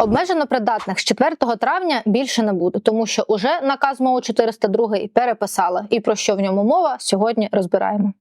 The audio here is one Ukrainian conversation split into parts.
Обмежено придатних з 4 травня більше не буде, тому що уже наказ МОУ 402 переписали. І про що в ньому мова сьогодні розбираємо.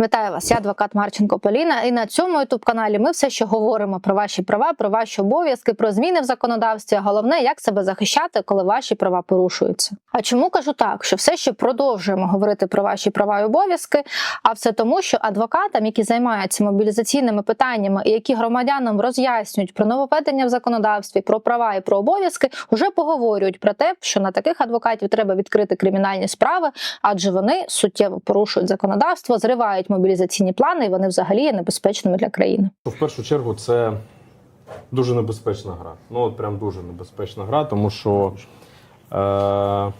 Вітаю вас, я адвокат Марченко Поліна. І на цьому ютуб каналі ми все ще говоримо про ваші права, про ваші обов'язки, про зміни в законодавстві. а Головне, як себе захищати, коли ваші права порушуються. А чому кажу так, що все ще продовжуємо говорити про ваші права і обов'язки? А все тому, що адвокатам, які займаються мобілізаційними питаннями і які громадянам роз'яснюють про нововведення в законодавстві, про права і про обов'язки, вже поговорюють про те, що на таких адвокатів треба відкрити кримінальні справи, адже вони суттєво порушують законодавство, зривають мобілізаційні плани, і вони взагалі є небезпечними для країни. В першу чергу це дуже небезпечна гра. Ну, от прям дуже небезпечна гра, тому що е,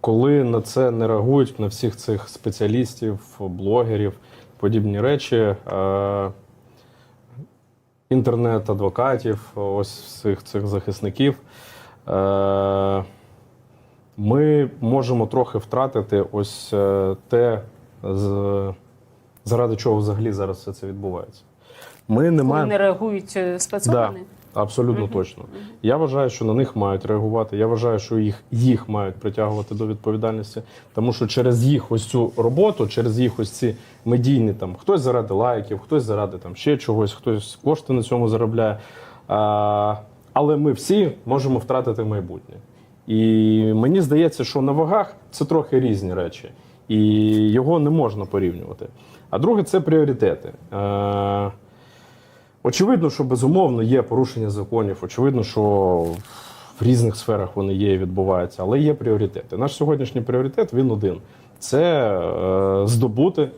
коли на це не реагують на всіх цих спеціалістів, блогерів, подібні речі, е, інтернет-адвокатів, ось всіх цих захисників, е, ми можемо трохи втратити ось е, те, заради чого взагалі зараз все це відбувається. Ми не маємо. не реагують е, спецоргани. Абсолютно Мгм. точно. Я вважаю, що на них мають реагувати. Я вважаю, що їх, їх мають притягувати до відповідальності, тому що через їх ось цю роботу, через їх ось ці медійні там хтось заради лайків, хтось заради там ще чогось, хтось кошти на цьому заробляє. А, але ми всі можемо втратити майбутнє. І мені здається, що на вагах це трохи різні речі, і його не можна порівнювати. А друге це пріоритети. Е, Очевидно, що безумовно є порушення законів. Очевидно, що в різних сферах вони є і відбуваються, але є пріоритети. Наш сьогоднішній пріоритет він один: це е, здобути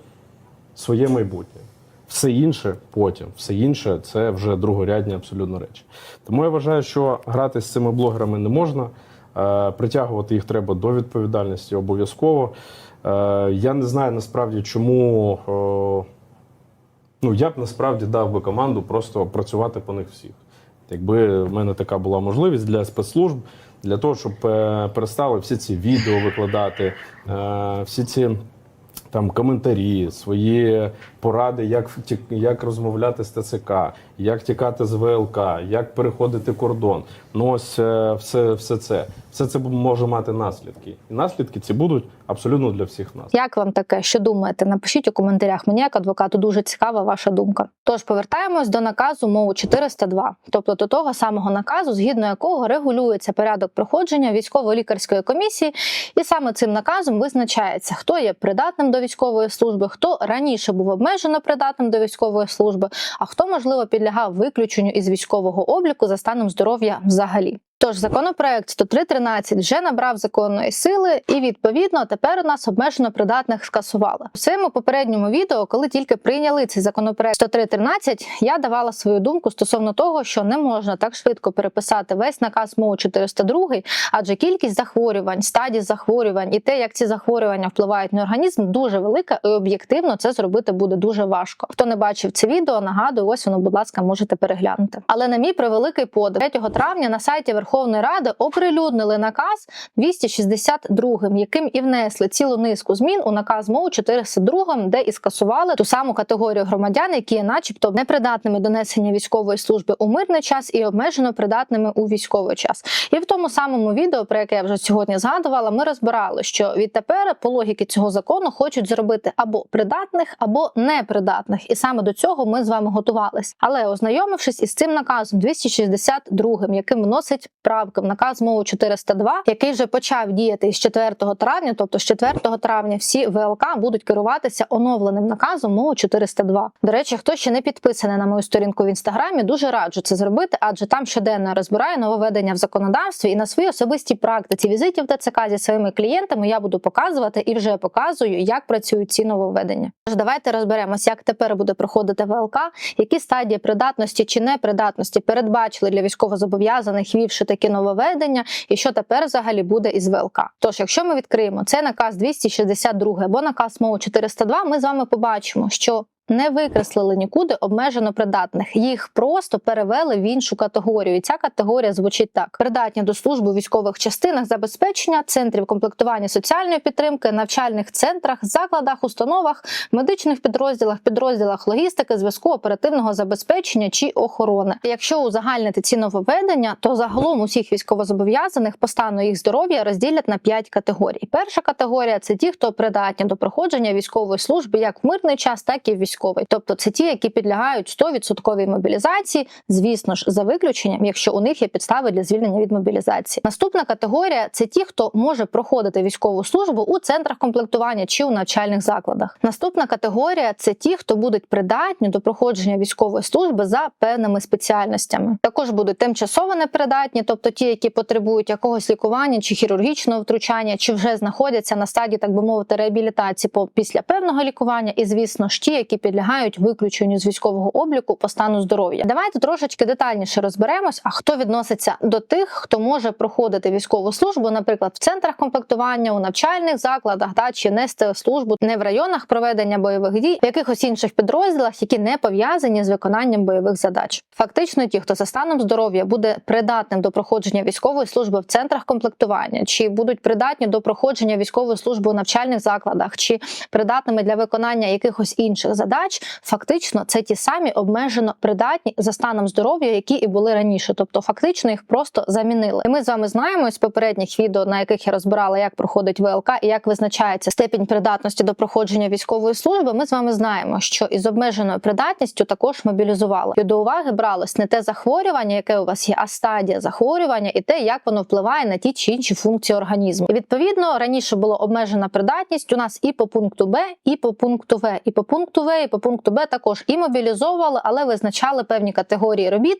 своє майбутнє. Все інше потім, все інше це вже другорядні абсолютно речі. Тому я вважаю, що грати з цими блогерами не можна. Е, притягувати їх треба до відповідальності обов'язково. Е, я не знаю насправді, чому. е, Ну, я б насправді дав би команду просто працювати по них всіх. Якби в мене така була можливість для спецслужб, для того, щоб перестали всі ці відео викладати, всі ці там коментарі, свої поради, як, як розмовляти з ТЦК, як тікати з ВЛК, як переходити кордон. Ну ось е, все, все це. Все це може мати наслідки. І наслідки ці будуть абсолютно для всіх нас. Як вам таке? Що думаєте? Напишіть у коментарях. Мені як адвокату дуже цікава ваша думка. Тож повертаємось до наказу МОУ 402, тобто до того самого наказу, згідно якого регулюється порядок проходження військово-лікарської комісії, і саме цим наказом визначається, хто є придатним до військової служби, хто раніше був обмежено придатним до військової служби, а хто можливо підлягав виключенню із військового обліку за станом здоров'я взагалі. Тож законопроект 103.13 вже набрав законної сили, і відповідно тепер у нас обмежено придатних скасували. У своєму попередньому відео, коли тільки прийняли цей законопроект 103.13, я давала свою думку стосовно того, що не можна так швидко переписати весь наказ МОУ 402, адже кількість захворювань, стадій захворювань і те, як ці захворювання впливають на організм, дуже велика, і об'єктивно це зробити буде дуже важко. Хто не бачив це відео, нагадую, ось воно, будь ласка, можете переглянути. Але на мій превеликий подив 3 травня на сайті Верховної Ради оприлюднили наказ 262, яким і внесли цілу низку змін у наказ МОУ 402, де і скасували ту саму категорію громадян, які є, начебто, непридатними до несення військової служби у мирний час і обмежено придатними у військовий час. І в тому самому відео, про яке я вже сьогодні згадувала, ми розбирали, що відтепер по логіки цього закону хочуть зробити або придатних, або непридатних. І саме до цього ми з вами готувались. Але ознайомившись із цим наказом 262, яким вносить правки в наказ МОУ 402, який вже почав діяти з 4 травня, тобто з 4 травня всі ВЛК будуть керуватися оновленим наказом МОУ 402. До речі, хто ще не підписаний на мою сторінку в інстаграмі, дуже раджу це зробити, адже там щоденно розбираю нововведення в законодавстві і на своїй особистій практиці візитів ТЦК зі своїми клієнтами я буду показувати і вже показую, як працюють ці нововведення. Тож давайте розберемось, як тепер буде проходити ВЛК, які стадії придатності чи непридатності передбачили для військовозобов'язаних, ввівши такі нововведення, і що тепер взагалі буде із ВЛК. Тож, якщо ми відкриємо цей наказ 262 або наказ МОУ 402, ми з вами побачимо, що не викреслили нікуди обмежено придатних. Їх просто перевели в іншу категорію. І ця категорія звучить так: придатні до служби у військових частинах забезпечення, центрів комплектування соціальної підтримки, навчальних центрах, закладах, установах, медичних підрозділах, підрозділах логістики, зв'язку, оперативного забезпечення чи охорони. Якщо узагальнити ці нововведення, то загалом усіх військовозобов'язаних по стану їх здоров'я розділять на 5 категорій. Перша категорія це ті, хто придатні до проходження військової служби як в мирний час, так і в військовий. Тобто це ті, які підлягають 100% мобілізації, звісно ж, за виключенням, якщо у них є підстави для звільнення від мобілізації. Наступна категорія це ті, хто може проходити військову службу у центрах комплектування чи у навчальних закладах. Наступна категорія це ті, хто будуть придатні до проходження військової служби за певними спеціальностями. Також будуть тимчасово непридатні, тобто ті, які потребують якогось лікування чи хірургічного втручання, чи вже знаходяться на стадії, так би мовити, реабілітації після певного лікування, і звісно ж ті, які підлягають виключенню з військового обліку по стану здоров'я. Давайте трошечки детальніше розберемось, а хто відноситься до тих, хто може проходити військову службу, наприклад, в центрах комплектування, у навчальних закладах, да, чи нести службу не в районах проведення бойових дій, в якихось інших підрозділах, які не пов'язані з виконанням бойових задач. Фактично, ті, хто за станом здоров'я буде придатним до проходження військової служби в центрах комплектування, чи будуть придатні до проходження військової служби у навчальних закладах, чи придатними для виконання якихось інших задач, фактично це ті самі обмежено придатні за станом здоров'я, які і були раніше. Тобто, фактично їх просто замінили. І ми з вами знаємо з попередніх відео, на яких я розбирала, як проходить ВЛК і як визначається степінь придатності до проходження військової служби. Ми з вами знаємо, що із обмеженою придатністю також мобілізували. І до уваги бралось не те захворювання, яке у вас є, а стадія захворювання, і те, як воно впливає на ті чи інші функції організму. І відповідно раніше було обмежена придатність у нас і по пункту Б, і по пункту В, і по пункту В, і по пункту Б також і мобілізовували, але визначали певні категорії робіт,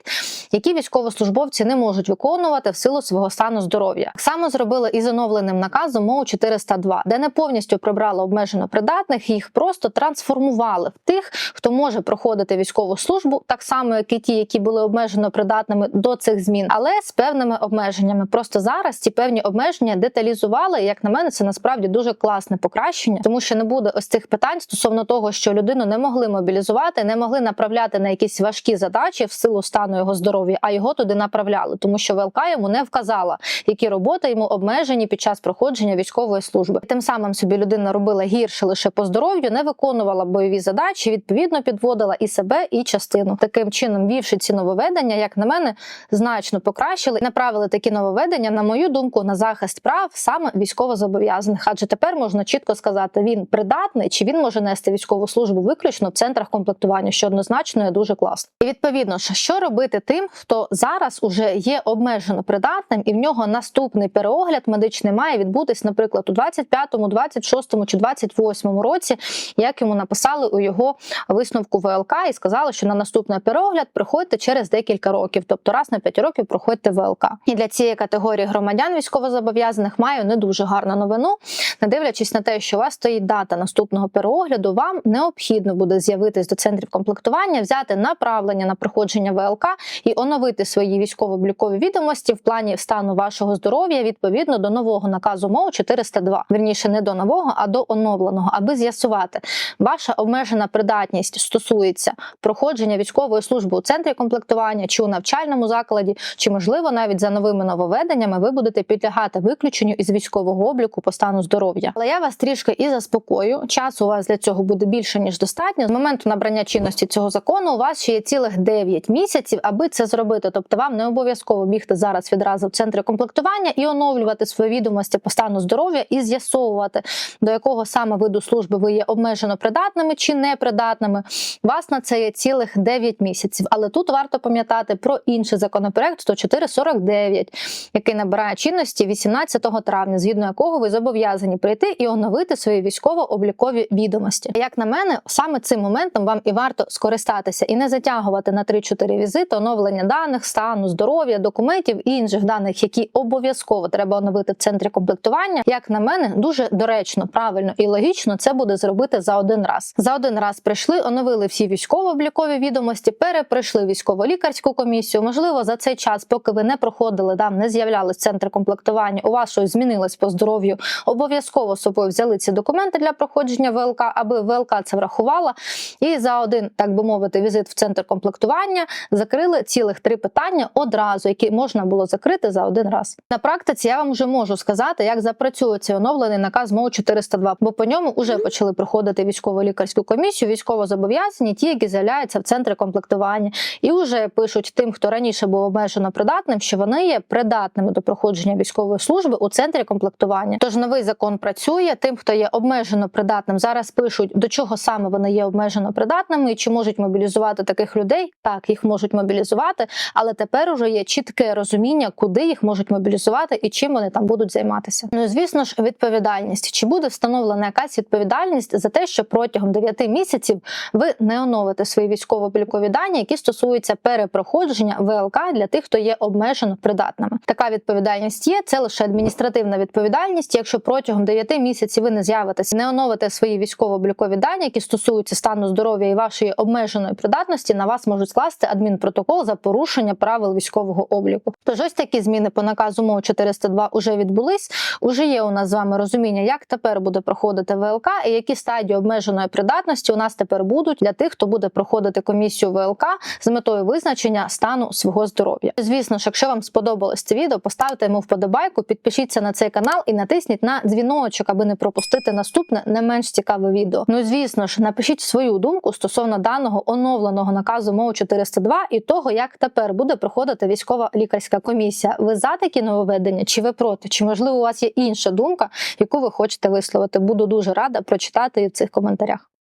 які військовослужбовці не можуть виконувати в силу свого стану здоров'я. Само зробили і з оновленим наказом МОУ 402, де не повністю прибрали обмежено придатних, їх просто трансформували в тих, хто може проходити військову службу, так само як і ті, які були обмежено придатними до цих змін, але з певними обмеженнями. Просто зараз ці певні обмеження деталізували. Як на мене, це насправді дуже класне покращення, тому що не буде ось цих питань стосовно того, що людину не могли мобілізувати, не могли направляти на якісь важкі задачі в силу стану його здоров'я, а його туди направляли, тому що ВЛК йому не вказала, які роботи йому обмежені під час проходження військової служби. Тим самим собі людина робила гірше лише по здоров'ю, не виконувала бойові задачі, відповідно підводила і себе, і частину. Таким чином, вівши ці нововведення, як на мене, значно покращили і направили такі нововведення, на мою думку, на захист прав саме військовозобов'язаних. Адже тепер можна чітко сказати, він придатний чи він може нести військову службу виключно в центрах комплектування, що однозначно є дуже класно. І відповідно, ж, що робити тим, хто зараз уже є обмежено придатним, і в нього наступний переогляд медичний має відбутись, наприклад, у 25-му, 26-му чи 28-му році, як йому написали у його висновку ВЛК, і сказали, що на наступний переогляд приходьте через декілька років, тобто раз на 5 років проходьте ВЛК. І для цієї категорії громадян військовозобов'язаних маю не дуже гарну новину. Не дивлячись на те, що у вас стоїть дата наступного переогляду, вам необхідно буде з'явитись до центрів комплектування, взяти направлення на проходження ВЛК і оновити свої військово-облікові відомості в плані стану вашого здоров'я відповідно до нового наказу МОУ 402. Вірніше не до нового, а до оновленого, аби з'ясувати, ваша обмежена придатність стосується проходження військової служби у центрі комплектування чи у навчальному закладі, чи можливо навіть за новими нововведеннями ви будете підлягати виключенню із військового обліку по стану здоров'я. Але я вас трішки і заспокою. Часу у вас для цього буде більше ніж достатньо. З моменту набрання чинності цього закону у вас ще є цілих 9 місяців, аби це зробити. Тобто вам не обов'язково бігти зараз відразу в центри комплектування і оновлювати свої відомості по стану здоров'я і з'ясовувати, до якого саме виду служби ви є обмежено придатними чи непридатними. У Вас на це є цілих 9 місяців. Але тут варто пам'ятати про інший законопроект 10449, який набирає чинності 18 травня, згідно якого ви зобов'язані прийти і оновити свої військово-облікові відомості. Як на мене, саме цим моментом вам і варто скористатися і не затягувати на 3-4 візити оновлення даних, стану, здоров'я, документів і інших даних, які обов'язково треба оновити в центрі комплектування. Як на мене, дуже доречно, правильно і логічно це буде зробити за один раз. За один раз прийшли, оновили всі військово-облікові відомості, переприйшли військово-лікарську комісію. Можливо, за цей час, поки ви не проходили там, не з'являлись в центрі комплектування, у вас щось змінилось по здоров'ю. Обов'язково з собою взяли ці документи для проходження ВЛК, аби ВЛК це врахувала. І за один, так би мовити, візит в центр комплектування закрили цілих три питання одразу, які можна було закрити за один раз. На практиці я вам вже можу сказати, як запрацює цей оновлений наказ МОУ 402, бо по ньому вже почали проходити військово-лікарську комісію, військово-зобов'язані, ті, які з'являються в центрі комплектування, і вже пишуть тим, хто раніше був обмежено придатним, що вони є придатними до проходження військової служби у центрі комплектування. Тож новий закон працює. Тим, хто є обмежено придатним, зараз пишуть до чого саме вони є обмежено придатними і чи можуть мобілізувати таких людей. Так, їх можуть мобілізувати, але тепер уже є чітке розуміння, куди їх можуть мобілізувати і чим вони там будуть займатися. Ну звісно ж, відповідальність. Чи буде встановлена якась відповідальність за те, що протягом 9 місяців ви не оновите свої військово-облікові дані, які стосуються перепроходження ВЛК для тих, хто є обмежено придатними. Така відповідальність є. Це лише адміністративна відповідальність. Якщо протягом 9 місяців ви не з'явитесь, не оновите свої військово-облікові дані, які стосуються стану здоров'я і вашої обмеженої придатності, на вас можуть скласти адмінпротокол за порушення правил військового обліку. Тож ось такі зміни по наказу МО 402 уже відбулись. Уже є у нас з вами розуміння, як тепер буде проходити ВЛК і які стадії обмеженої придатності у нас тепер будуть для тих, хто буде проходити комісію ВЛК з метою визначення стану свого здоров'я. Звісно ж, якщо вам сподобалось це відео, поставте йому вподобайку, підпишіться на цей канал і натисніть на дзвіночок, аби не пропустити наступне не менш цікаве відео. Ну звісно ж, напишіть свою думку стосовно даного оновленого наказу МОУ 402 і того, як тепер буде проходити військова лікарська комісія. Ви за такі нововведення, чи ви проти? Чи можливо у вас є інша думка, яку ви хочете висловити? Буду дуже рада прочитати її в цих коментарях.